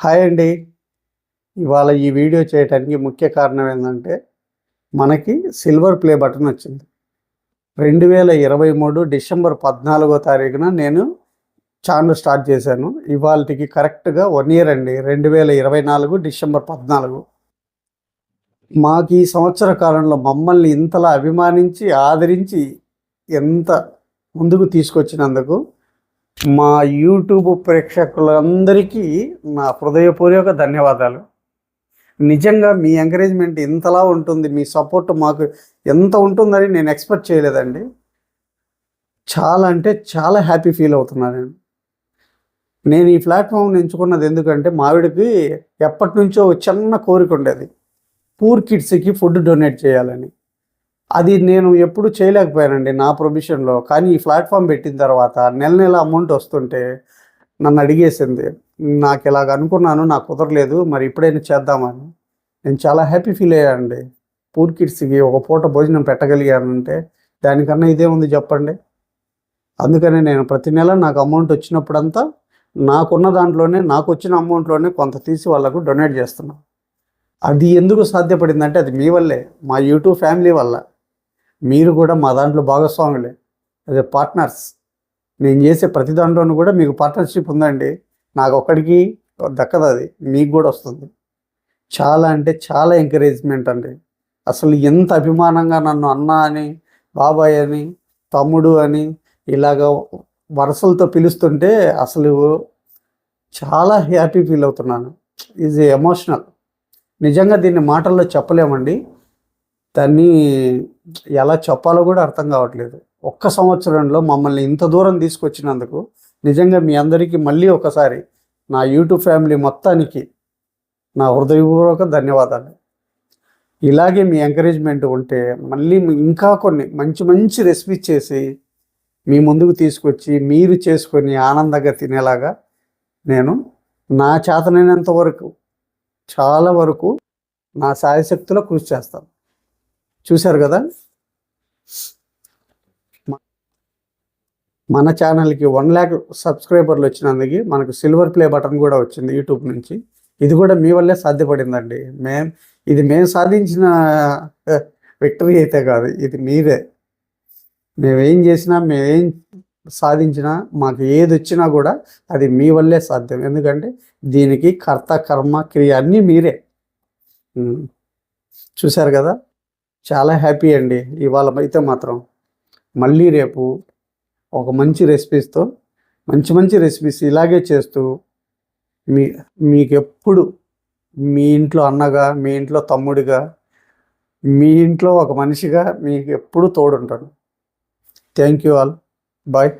Hi అండి. ఇవాళ ఈ వీడియో చేయడానికి ముఖ్య కారణం ఏంటంటే మనకి సిల్వర్ ప్లే బటన్ వచ్చింది. రెండు వేల ఇరవై మూడు డిసెంబర్ పద్నాలుగో తారీఖున నేను ఛానల్ స్టార్ట్ చేశాను. ఇవాళకి కరెక్ట్గా వన్ ఇయర్ అండి రెండు వేల ఇరవై నాలుగు డిసెంబర్ పద్నాలుగు. మాకు ఈ సంవత్సర కాలంలో మమ్మల్ని ఇంతలా అభిమానించి ఆదరించి ఎంత ముందుకు తీసుకొచ్చినందుకు మా యూట్యూబ్ ప్రేక్షకులందరికీ నా హృదయపూర్వక ధన్యవాదాలు. నిజంగా మీ ఎంకరేజ్మెంట్ ఇంతలా ఉంటుంది మీ సపోర్ట్ మాకు ఎంత ఉంటుందని నేను ఎక్స్పెక్ట్ చేయలేదండి. చాలా అంటే చాలా హ్యాపీ ఫీల్ అవుతున్నాను నేను. నేను ఈ ప్లాట్ఫామ్ని ఎంచుకున్నది ఎందుకంటే మావిడికి ఎప్పటి నుంచో ఒక చిన్న కోరిక ఉండేది. పూర్ కిడ్స్కి ఫుడ్ డొనేట్ చేయాలని. అది నేను ఎప్పుడు చేయలేకపోయానండి నా ప్రొమిషన్లో కానీ ఈ ప్లాట్ఫామ్ పెట్టిన తర్వాత నెల నెల అమౌంట్ వస్తుంటే నన్ను అడిగేసింది నాకు ఇలాగ అనుకున్నాను నాకు కుదరలేదు మరి ఇప్పుడైనా చేద్దామని. నేను చాలా హ్యాపీ ఫీల్ అయ్యానండి పూర్ కిడ్స్కి ఒక పూట భోజనం పెట్టగలిగానంటే దానికన్నా ఇదే ఉంది చెప్పండి. అందుకనే నేను ప్రతి నెల నాకు అమౌంట్ వచ్చినప్పుడంతా నాకున్న దాంట్లోనే నాకు వచ్చిన అమౌంట్లోనే కొంత తీసి వాళ్ళకు డొనేట్ చేస్తున్నాను అది ఎందుకు సాధ్యపడిందంటే అది మీ వల్లే మా యూట్యూబ్ ఫ్యామిలీ వల్ల. మీరు కూడా మా దాంట్లో భాగస్వాములే. అదే పార్ట్నర్స్ నేను చేసే ప్రతి దాంట్లోనూ కూడా మీకు పార్ట్నర్షిప్ ఉందండి. నాకు ఒక్కడికి దక్కదు అది. మీకు కూడా వస్తుంది. చాలా అంటే చాలా ఎంకరేజ్మెంట్ అండి. అసలు ఎంత అభిమానంగా నన్ను అన్న అని బాబాయ్ అని తమ్ముడు అని ఇలాగ వరుసలతో పిలుస్తుంటే అసలు చాలా హ్యాపీ ఫీల్ అవుతున్నాను. ఈజ్ ఎమోషనల్ నిజంగా దీన్ని మాటల్లో చెప్పలేమండి. దాన్ని ఎలా చెప్పాలో కూడా అర్థం కావట్లేదు. ఒక్క సంవత్సరంలో మమ్మల్ని ఇంత దూరం తీసుకొచ్చినందుకు నిజంగా మీ అందరికీ మళ్ళీ ఒకసారి నా యూట్యూబ్ ఫ్యామిలీ మొత్తానికి నా హృదయపూర్వక ధన్యవాదాలు. ఇలాగే మీ ఎంకరేజ్మెంట్ ఉంటే మళ్ళీ ఇంకా కొన్ని మంచి మంచి రెసిపీస్ చేసి మీ ముందుకు తీసుకొచ్చి మీరు చేసుకొని ఆనందంగా తినేలాగా నేను నా చేతనైనంత వరకు చాలా వరకు నా సాయశక్తిలో కృషి చేస్తాను. చూశారు కదా? మన ఛానల్కి వన్ ల్యాక్ సబ్స్క్రైబర్లు వచ్చినందుకు మనకు సిల్వర్ ప్లే బటన్ కూడా వచ్చింది యూట్యూబ్ నుంచి. ఇది కూడా మీ వల్లే సాధ్యపడిందండి. మేం ఇది మేము సాధించిన విక్టరీ అయితే కాదు ఇది మీరే మేమేం చేసినా మేమేం సాధించినా మాకు ఏది వచ్చినా కూడా అది మీ వల్లే సాధ్యం. ఎందుకంటే దీనికి కర్త కర్మ క్రియ అన్నీ మీరే. చూశారు కదా? చాలా హ్యాపీ అండి. ఇవాళ అయితే మాత్రం మళ్ళీ రేపు ఒక మంచి రెసిపీస్తో మంచి మంచి రెసిపీస్ ఇలాగే చేస్తూ మీ మీకు ఎప్పుడు మీ ఇంట్లో అన్నగా మీ ఇంట్లో తమ్ముడిగా మీ ఇంట్లో ఒక మనిషిగా మీకు ఎప్పుడు తోడుంటాను. Thank you all. బాయ్.